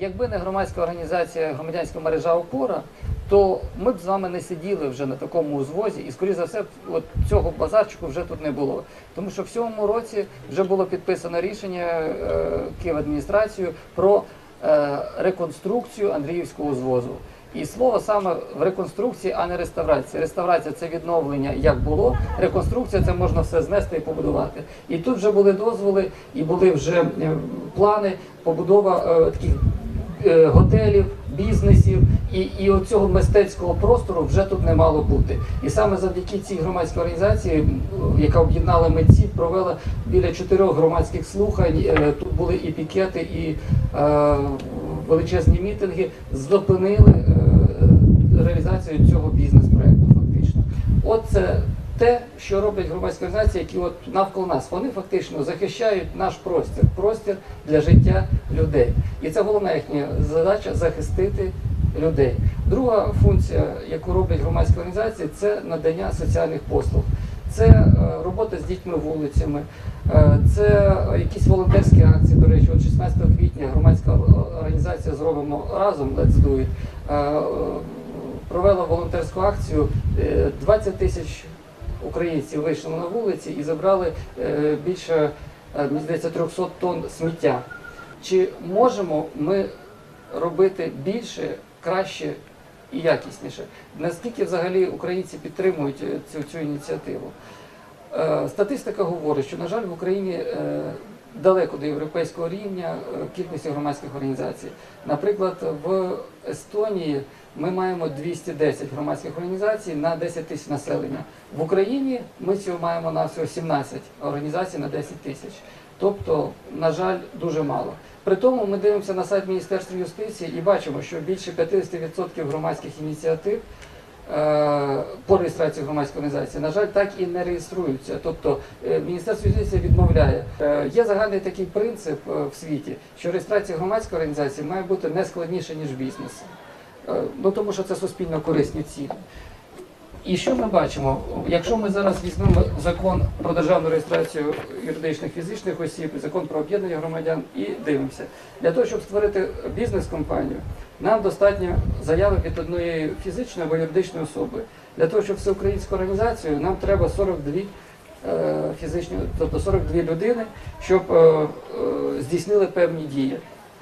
якби не громадська організація, громадянська мережа опора, то ми б з вами не сиділи вже на такому узвозі, і скоріш за все, от цього базарчику вже тут не було. Тому що в цьому році вже було підписано рішення е, Київадміністрацією про е, реконструкцію Андріївського узвозу. І слово саме в реконструкції, а не реставрації. Реставрація це відновлення як було. Реконструкція це можна все знести і побудувати. І тут вже були дозволи, і були вже е, плани побудова е, таких готелів, бізнесів, і, і оцього мистецького простору вже тут не мало бути. І саме завдяки цій громадській організації, яка об'єднала митців, провела біля чотирьох громадських слухань. Е, Тут були і пікети, і е, величезні мітинги, зупинили е, реалізацію цього бізнес-проекту. Фактично, от це те, що роблять громадські організації, які от навколо нас, вони фактично захищають наш простір, простір для життя людей. І це головна їхня задача захистити людей. Друга функція, яку роблять громадські організації, це надання соціальних послуг. Це е, робота з дітьми вулицями, е, це якісь волонтерські акції. До речі, от 16 квітня громадська організація зробимо разом Let's Do It, е, провела волонтерську акцію. Е, 20 тисяч українців вийшли на вулиці і забрали е, більше е, мені здається 300 тонн сміття. Чи можемо ми робити більше, краще і якісніше? Наскільки взагалі українці підтримують е, цю, цю ініціативу? Статистика говорить, що, на жаль, в Україні далеко до європейського рівня е, кількості громадських організацій. Наприклад, в Естонії ми маємо 210 громадських організацій на 10 тисяч населення. В Україні ми цього маємо на всього 17 організацій на 10 тисяч. Тобто, на жаль, дуже мало. При тому ми дивимося на сайт Міністерства юстиції і бачимо, що більше 50% громадських ініціатив по реєстрації громадської організації, на жаль, так і не реєструються. Тобто е, Міністерство юстиції відмовляє. Е, Є загальний такий принцип е, в світі, що реєстрація громадської організації має бути не складніше, ніж бізнес. Е, Ну тому що це суспільно корисні цілі. І що ми бачимо? Якщо ми зараз візьмемо закон про державну реєстрацію юридичних фізичних осіб, закон про об'єднання громадян і дивимося. Для того, щоб створити бізнес-компанію, нам достатньо заяви від одної фізичної або юридичної особи. Для того, щоб всеукраїнську організацію, нам треба 42 е, фізичні, тобто 42 людини, щоб е, е, здійснили певні дії.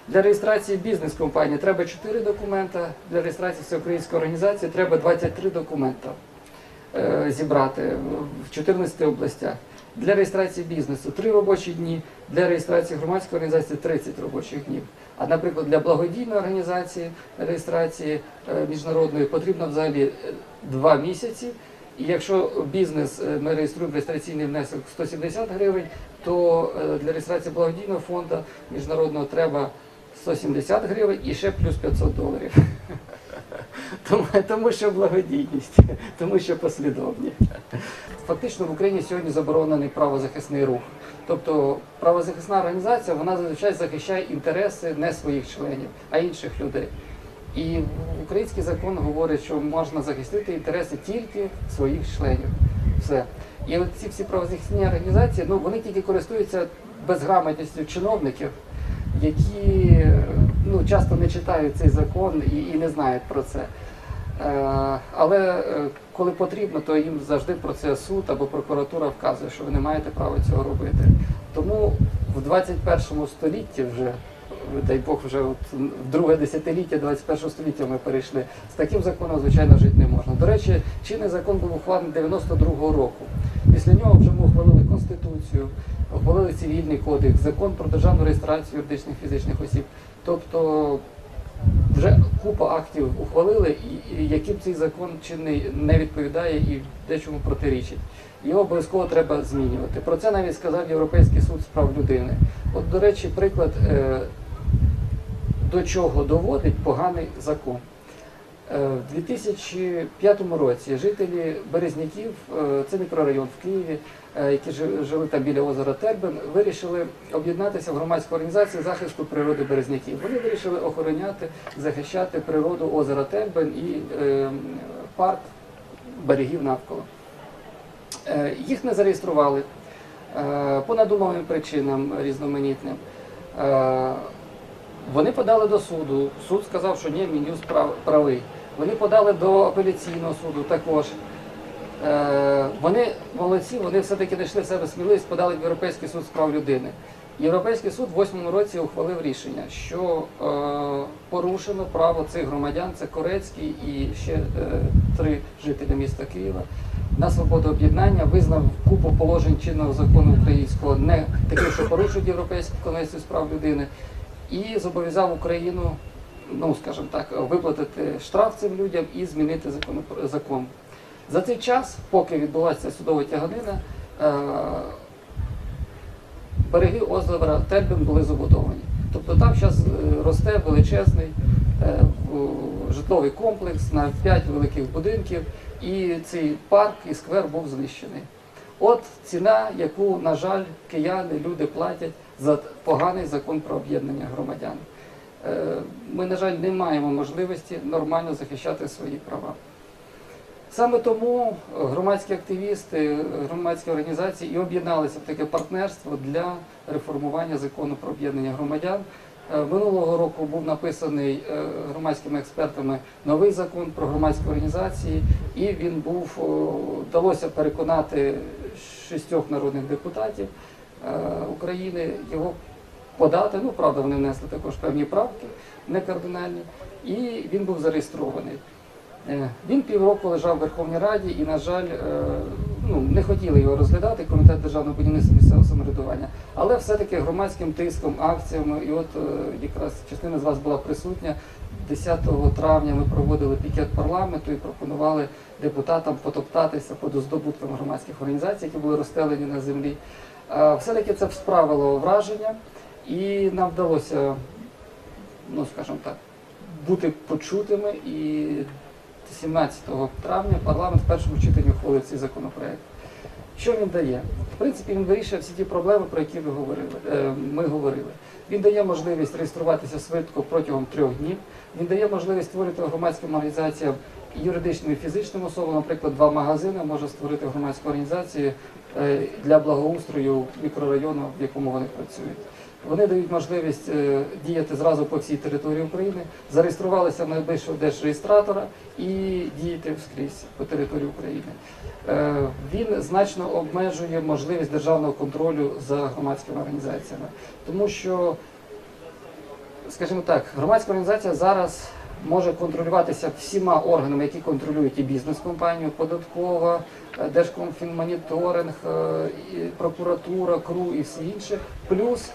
Для реєстрації бізнес-компанії треба 4 документа, для реєстрації всеукраїнської організації треба 23 документа е, зібрати в 14 областях. Для реєстрації бізнесу 3 робочі дні, для реєстрації громадської організації 30 робочих днів. А, наприклад, для благодійної організації реєстрації е, міжнародної потрібно взагалі 2 місяці. І якщо бізнес е, ми реєструємо реєстраційний внесок 170 гривень, то е, для реєстрації благодійного фонду міжнародного треба 170 гривень і ще плюс 500 доларів. Тому, тому що благодійність, тому що послідовні. Фактично в Україні сьогодні заборонений правозахисний рух. Тобто правозахисна організація вона зазвичай захищає інтереси не своїх членів, а інших людей. І український закон говорить, що можна захистити інтереси тільки своїх членів. Все. І ці всі правозахисні організації, ну вони тільки користуються безграмотністю чиновників, які ну, часто не читають цей закон і, і не знають про це. Е, але е, коли потрібно, то їм завжди про це суд або прокуратура вказує, що ви не маєте права цього робити. Тому в 21 столітті вже, дай Бог, вже от друге десятиліття 21 століття ми перейшли. З таким законом, звичайно, жити не можна. До речі, чинний закон був ухвалений 92-го року. Після нього вже ми ухвалили Конституцію, ухвалили цивільний кодекс, закон про державну реєстрацію юридичних фізичних осіб. Тобто вже купа актів ухвалили, яким цей закон чинний не відповідає і дечому протирічить. Його обов'язково треба змінювати. Про це навіть сказав Європейський суд з прав людини. От, до речі, приклад, е, до чого доводить поганий закон. Е, В 2005 році жителі Березняків, е, це мікрорайон в Києві, які жили там біля озера Тербен, вирішили об'єднатися в громадську організацію захисту природи Березняків. Вони вирішили охороняти, захищати природу озера Тербен і е, парк берегів навколо. Е, Їх не зареєстрували е, по надуманим причинам різноманітним. Е, Вони подали до суду. Суд сказав, що ні, Мін'юз прав- правий. Вони подали до апеляційного суду також. Вони молодці, вони все-таки знайшли в себе сміливість, подали в Європейський суд з прав людини. Європейський суд в восьмому році ухвалив рішення, що е, порушено право цих громадян, це Корецький і ще е, три жителі міста Києва, на свободу об'єднання, визнав купу положень чинного закону українського не таким, що порушують Європейську конвенцію з прав людини, і зобов'язав Україну, ну скажімо так, виплатити штраф цим людям і змінити закон. закон. За цей час, поки відбулася судова тяганина, е, береги озера Тельбин були забудовані. Тобто там зараз росте величезний е, житловий комплекс на 5 великих будинків, і цей парк і сквер був знищений. От ціна, яку, на жаль, кияни, люди платять за поганий закон про об'єднання громадян. Е, Ми, на жаль, не маємо можливості нормально захищати свої права. Саме тому громадські активісти, громадські організації і об'єдналися в таке партнерство для реформування закону про об'єднання громадян. Е, Минулого року був написаний е, громадськими експертами новий закон про громадські організації, і він був вдалося переконати шістьох народних депутатів е, України його подати. Ну, правда, вони внесли також певні правки, не кардинальні, і він був зареєстрований. Е, Він півроку лежав в Верховній Раді і, на жаль, е, ну, не хотіли його розглядати, комітет державного будівництва місцевого самоврядування. Але все-таки громадським тиском, акціями, і от е, якраз частина з вас була присутня. 10 травня ми проводили пікет парламенту і пропонували депутатам потоптатися по здобуткам громадських організацій, які були розстелені на землі. Все-таки це справило враження, і нам вдалося, ну скажімо так, бути почутими і 17 травня парламент в першому читанні ухвалив цей законопроект. Що він дає? В принципі, він вирішує всі ті проблеми, про які ви говорили. е, Ми говорили. Він дає можливість реєструватися швидко протягом трьох днів. Він дає можливість створити громадським організаціям юридичним і фізичним особам, наприклад, два магазини може створити громадську організацію е, для благоустрою мікрорайону, в якому вони працюють. Вони дають можливість е, діяти зразу по всій території України, зареєструвалися в найближчого держреєстратора і діяти вскрізь по території України. Е, Він значно обмежує можливість державного контролю за громадськими організаціями, тому що, скажімо так, громадська організація зараз може контролюватися всіма органами, які контролюють і бізнес-компанію, податкова, е, Держкомфінмоніторинг, прокуратура, КРУ і всі інші. Плюс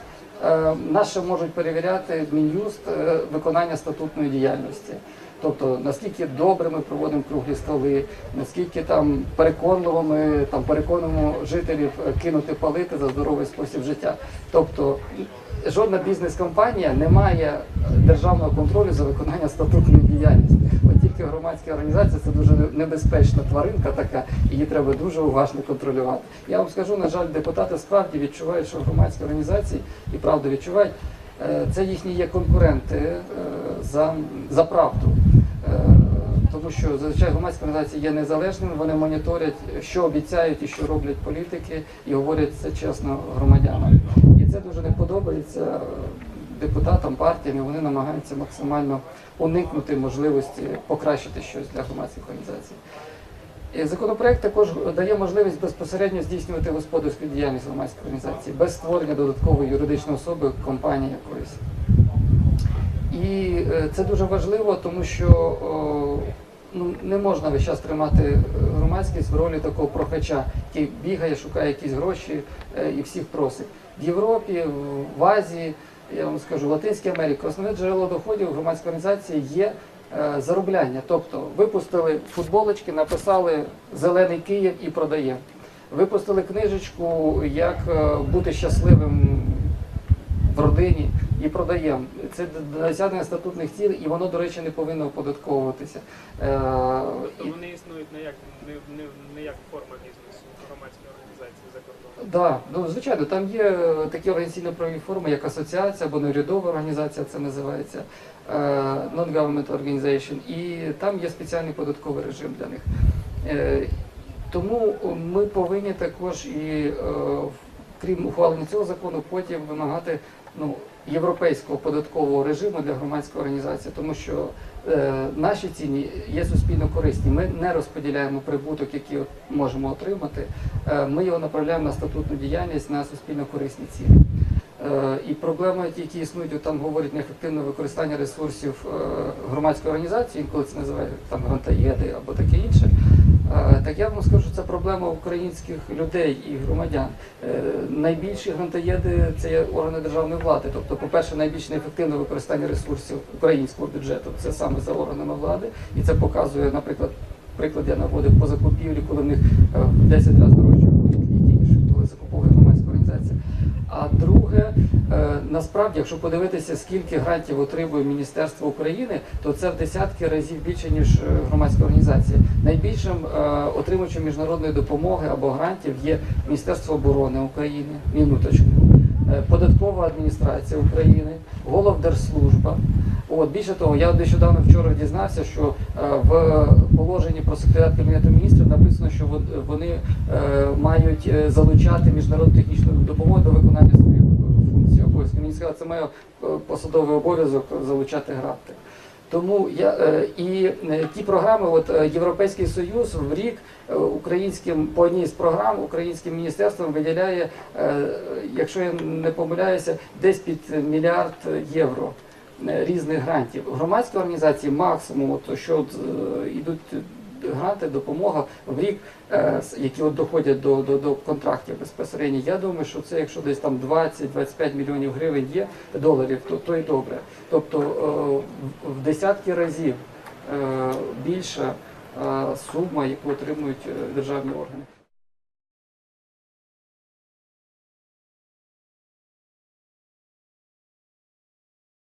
нас ще можуть перевіряти Мін'юст е, виконання статутної діяльності. Тобто наскільки добре ми проводимо круглі столи, наскільки там переконливо ми там переконуємо жителів е, кинути палити за здоровий спосіб життя. Тобто жодна бізнес-компанія не має державного контролю за виконання статутної діяльності. От тільки громадська організація це дуже небезпечна тваринка така, її треба дуже уважно контролювати. Я вам скажу, на жаль, депутати справді відчувають, що громадські організації і правду відчувають. е, Це їхні є конкуренти е, за, за правду. Що зазвичай громадські організації є незалежними, вони моніторять, що обіцяють і що роблять політики, і говорять це чесно громадянам. І це дуже не подобається е, депутатам, партіям, і вони намагаються максимально уникнути можливості покращити щось для громадських організацій. Законопроект також дає можливість безпосередньо здійснювати господарську діяльність громадської організації без створення додаткової юридичної особи компанії якоїсь. І е, це дуже важливо, тому що ну, не можна весь час тримати е, громадськість в ролі такого прохача, який бігає, шукає якісь гроші е, і всіх просить. В Європі, в- Азії, я вам скажу, в Латинській Америці основне джерело доходів громадської організації є е, заробляння. Тобто випустили футболочки, написали Зелений Київ і продаємо. Випустили книжечку, як бути щасливим в родині і продаємо. Це досягнення статутних цілей, і воно, до речі, не повинно оподатковуватися. Е, Тобто вони існують не як не, не, не як форма бізнесу громадської організації за кордоном. Да, ну звичайно, там є е, такі організаційно-правові форми, як асоціація або неурядова організація, це називається е, non-government organization, і там є спеціальний податковий режим для них. Тому ми повинні також і, крім ухвалення цього закону, потім вимагати ну, європейського податкового режиму для громадської організації, тому що е, наші ціні є суспільно корисні. Ми не розподіляємо прибуток, який можемо отримати. Е, ми його направляємо на статутну діяльність на суспільно корисні цілі. Е, І проблеми, які існують, там говорять неефективне використання ресурсів громадської організації, інколи це називають там грантаєди або таке інше. Е, Так я вам скажу, це проблема українських людей і громадян. Е, Найбільші грантоєди це органи державної влади. Тобто, по-перше, найбільш неефективне використання ресурсів українського бюджету це саме за органами влади, і це показує, наприклад, приклад я наводив по закупівлі, коли в них е, 10 разів дорожче коли організація. А друге, е, насправді, якщо подивитися, скільки грантів отримує Міністерство України, то це в десятки разів більше, ніж громадські громадська організація. Найбільшим е, отримувачем міжнародної допомоги або грантів є Міністерство оборони України, минуточку, е, податкова адміністрація України, Головдержслужба. От більше того, я нещодавно вчора дізнався, що е, в положенні про секретаріат кабінету міністрів написано, що вон- вони е, мають е, залучати міжнародну технічну допомогу до виконання своїх функцій обов'язків. Мені сказали, це має е, посадовий обов'язок залучати гранти. Тому я е, і е, ті програми, от е, Європейський Союз в рік українським по одній з програм українським міністерством виділяє, якщо я не помиляюся, десь під мільярд євро різних грантів. Громадські організації максимум, от, що от, йдуть гранти, допомога в рік, е, які от доходять до, до, до контрактів безпосередньо. Я думаю, що це якщо десь там 20-25 мільйонів гривень є доларів, то, то і добре. Тобто е, в- десятки разів е, більша сума, яку отримують державні органи.